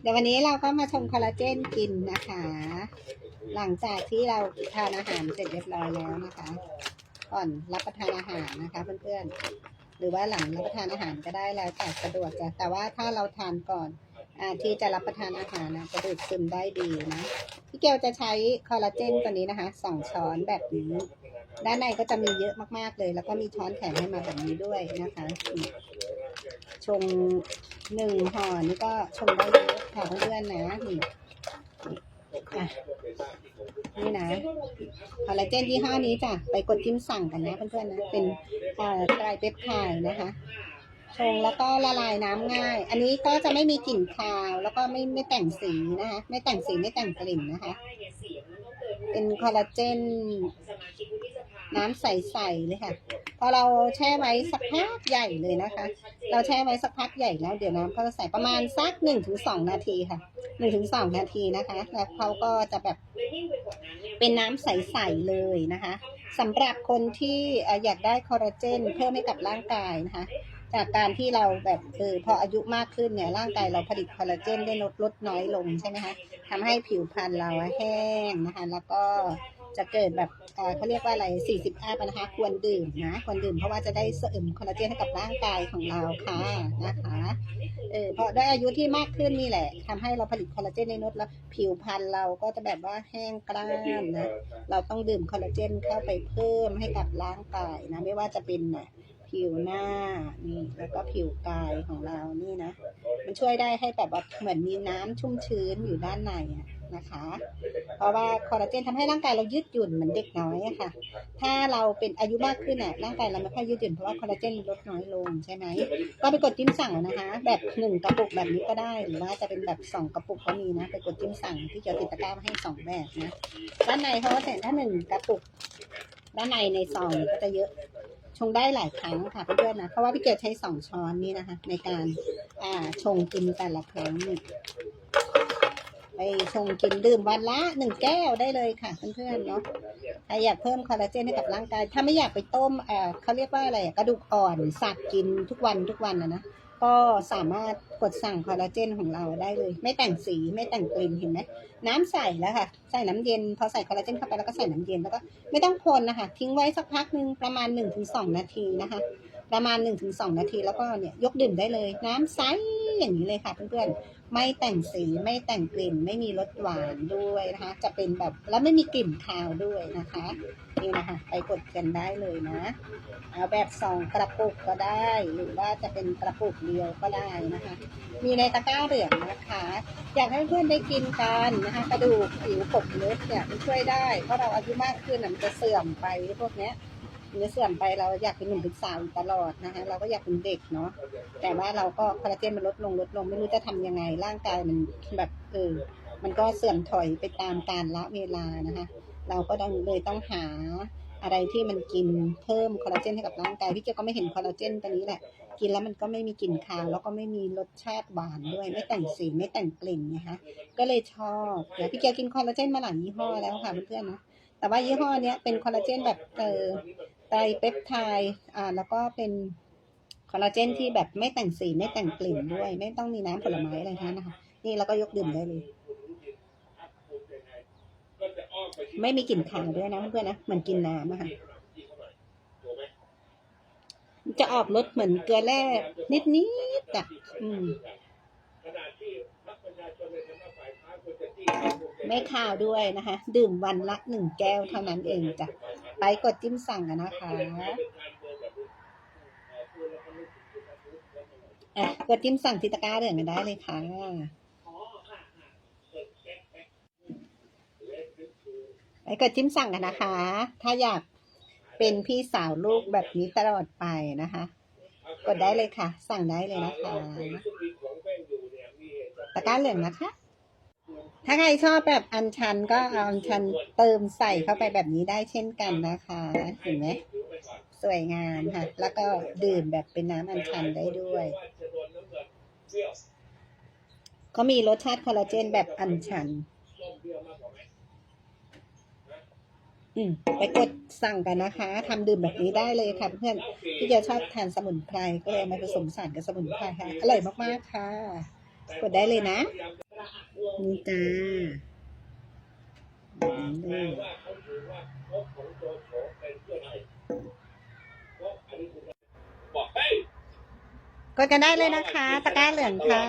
เดี๋ยววันนี้เราก็มาชงคอลลาเจนกินนะคะ หลังจากที่เราทานอาหารเสร็จเรียบร้อยแล้วนะคะ ก่อนรับประทานอาหารนะคะเพื่อนๆ หรือว่าหลังรับประทานอาหารก็ได้แล้วแต่สะดวกจ้ะแต่ว่าถ้าเราทานก่อนอที่จะรับประทานอาหารนะจะดูดซึมได้ดีนะพี่เกลจะใช้คอลลาเจนตัวนี้นะคะสองช้อนแบบนี้ ด้านในก็จะมีเยอะมากๆเลย แล้วก็มีช้อนแข็งให้มาแบบนี้ด้วยนะคะ ชงหนึ่งห่อนี่ก็ชงได้เยอะค่ะเพื่อนๆนะนี่อะนี่นะคอลลาเจนยี่ห้อนี้จ้ะไปกดจิ้มสั่งกันนะเพื่อนๆนะเป็นเอ่อไตรเปปไทด์นะคะชงแล้วก็ละลายน้ำง่าย อันนี้ก็จะไม่มีกลิ่นคาว แล้วก็ไม่ไม่แต่งสีนะคะ ไม่แต่งสีไม่แต่งกลิ่นนะคะ เป็นคอลลาเจน น้ำใสๆเลยค่ะ พอเราแช่ไว้สักพักใหญ่เลยนะคะ เราแช่ไว้สักพักใหญ่แล้ว เดี๋ยวน้ำก็จะใส่ประมาณสักหนึ่งถึงสองนาทีค่ะหนึ่งถึงสองนาทีนะคะ แล้วเขาก็จะแบบเป็นน้ำใสๆเลยนะคะสำหรับคนที่เอ่ออยากได้คอลลาเจนเพิ่มให้กับร่างกายนะคะ จากการที่เราแบบเออพออายุมากขึ้นเนี่ยร่างกายเราผลิตคอลลาเจนได้ลดลดน้อยลงใช่ไหมคะทำให้ผิวพรรณเราแห้งนะคะ แล้วก็ จะเกิดแบบเขาเรียกว่าอะไร 40อัพนะคะ ควรดื่มนะ ควรดื่มเพราะว่าจะได้เสริมคอลลาเจนให้กับร่างกายของเราค่ะนะคะเออพอได้วยอายุที่มากขึ้นนี่แหละทำให้เราผลิตคอลลาเจนในนวดแล้วผิวพรรณเราก็จะแบบว่าแห้งกร้านนะ เราต้องดื่มคอลลาเจนเข้าไปเพิ่มให้กับร่างกายนะ ไม่ว่าจะเป็นนะ ผิวหน้านี่แล้วก็ผิวกายของเรานี่นะ มันช่วยได้ให้แบบว่าเหมือนมีน้ำชุ่มชื้นอยู่ด้านในนะคะ เพราะว่าคอลลาเจนทำให้ร่างกายเรายืดหยุ่นเหมือนเด็กน้อยอะค่ะ ถ้าเราเป็นอายุมากขึ้นอะร่างกายเราไม่ค่อยยืดหยุ่นเพราะว่าคอลลาเจนลดน้อยลงใช่ไหมก็ไปกดจิ้มสั่งนะคะ แบบหนึ่งกระปุกแบบนี้ก็ได้หรือว่าจะเป็นแบบสองกระปุกก็มีนะไปกดจิ้มสั่งที่เกี่ยวติดตะกร้ามาให้สองแบบนะด้านในเขาก็แต่ถ้าหนึ่งกระปุกด้านในในซองก็จะเยอะ ชงได้หลายครั้งค่ะเพื่อนๆนะ เพราะว่าพี่เกียวใช้สองช้อนนี่นะคะ ในการอ่าชงกินแต่ละครั้งไปชงกินดื่มวันละหนึ่งแก้วได้เลยค่ะเพื่อนๆเนาะใครอยากเพิ่มคอลลาเจนให้กับร่างกาย ถ้าไม่อยากไปต้มเอ่อเขาเรียกว่าอะไรกระดูกอ่อนสัตว์กินทุกวันทุกวันนะนะ ก็สามารถกดสั่งคอลลาเจนของเราได้เลย ไม่แต่งสีไม่แต่งกลิ่นเห็นไหมน้ำใส่แล้วค่ะ ใส่น้ำเย็นพอใส่คอลลาเจนเข้าไปแล้วก็ใส่น้ำเย็นแล้วก็ไม่ต้องคนนะคะ ทิ้งไว้สักพักหนึ่งประมาณ 1-2 นาทีนะคะ ประมาณ 1-2 นาทีแล้วก็เนี่ยยกดื่มได้เลย น้ำใสอย่างนี้เลยค่ะเพื่อนๆ ไม่แต่งสีไม่แต่งกลิ่น ไม่มีรสหวานด้วยนะคะ จะเป็นแบบแล้วไม่มีกลิ่นคาวด้วยนะคะนี่นะคะไปกดกันได้เลยนะเอาแบบสองกระปุกก็ได้ หรือว่าจะเป็นกระปุกเดียวก็ได้นะคะ มีในตะกร้าเหลืองนะคะ อยากให้เพื่อนได้กินกันนะคะกระดูกผิวผมเล็บเนี่ยมันช่วยได้เพราะเราอายุมากขึ้นน่ะมันจะเสื่อมไปพวกเนี้ย เสื่อมไปเราอยากเป็นหนุ่มเป็นสาวอยู่ตลอดนะคะเราก็อยากเป็นเด็กเนาะแต่ว่าเราก็คอลลาเจนมันลดลงลดลงไม่รู้จะทำยังไง ร่างกายมันแบบเออมันก็เสื่อมถอยไปตามกาลละเวลานะคะ เราก็ต้องเลยต้องหาอะไรที่มันกินเพิ่มคอลลาเจนให้กับร่างกายพี่เกียวก็ไม่เห็นคอลลาเจนตัวนี้แหละ กินแล้วมันก็ไม่มีกลิ่นคาว แล้วก็ไม่มีรสชาติหวานด้วย ไม่แต่งสีไม่แต่งกลิ่นนะคะก็เลยชอบเดี๋ยวพี่เกียกินคอลลาเจนมาหลายยี่ห้อแล้วค่ะเพื่อนๆนะแต่ว่ายี่ห้อเนี้ยเป็นคอลลาเจนแบบเออ ไตรเปปไทด์อ่าแล้วก็เป็นคอลลาเจนที่แบบไม่แต่งสีไม่แต่งกลิ่นด้วย ไม่ต้องมีน้ำผลไม้อะไรทั้งนั้นนะคะ นี่เราก็ยกดื่มได้เลย ไม่มีกลิ่นคาวด้วยนะเพื่อนๆนะเหมือนกินน้ำอะค่ะจะออกรสเหมือนเกลือแร่นิดนิดๆอะอืมไม่คาวด้วยนะคะ ดื่มวันละหนึ่งแก้วเท่านั้นเองจ้ะ ไปกดจิ้มสั่งกันนะคะอะกดจิ้มสั่งที่ตะกร้าเดือนกันได้เลยค่ะไปกดจิ้มสั่งกันนะคะ ถ้าอยากเป็นพี่สาวลูกแบบนี้ตลอดไปนะคะ กดได้เลยค่ะ สั่งได้เลยนะคะตะกร้าเหลืองนะคะ ถ้าใครชอบแบบอันชันก็เอาอันชันเติมใส่เข้าไปแบบนี้ได้เช่นกันนะคะเห็นไหมสวยงามค่ะ แล้วก็ดื่มแบบเป็นน้ำอันชันได้ด้วย ก็มีรสชาติคอลลาเจนแบบอันชัน อืมไปกดสั่งกันนะคะทำดื่มแบบนี้ได้เลยค่ะเพื่อนที่จะชอบทานสมุนไพรก็เลยเอามาผสมสารกับสมุนไพรค่ะอร่อยมากๆค่ะ กดได้เลยนะ นี่จ้านี่บอกเฮ้ยกดกันได้เลยนะคะ ตะกร้าเหลืองค่ะ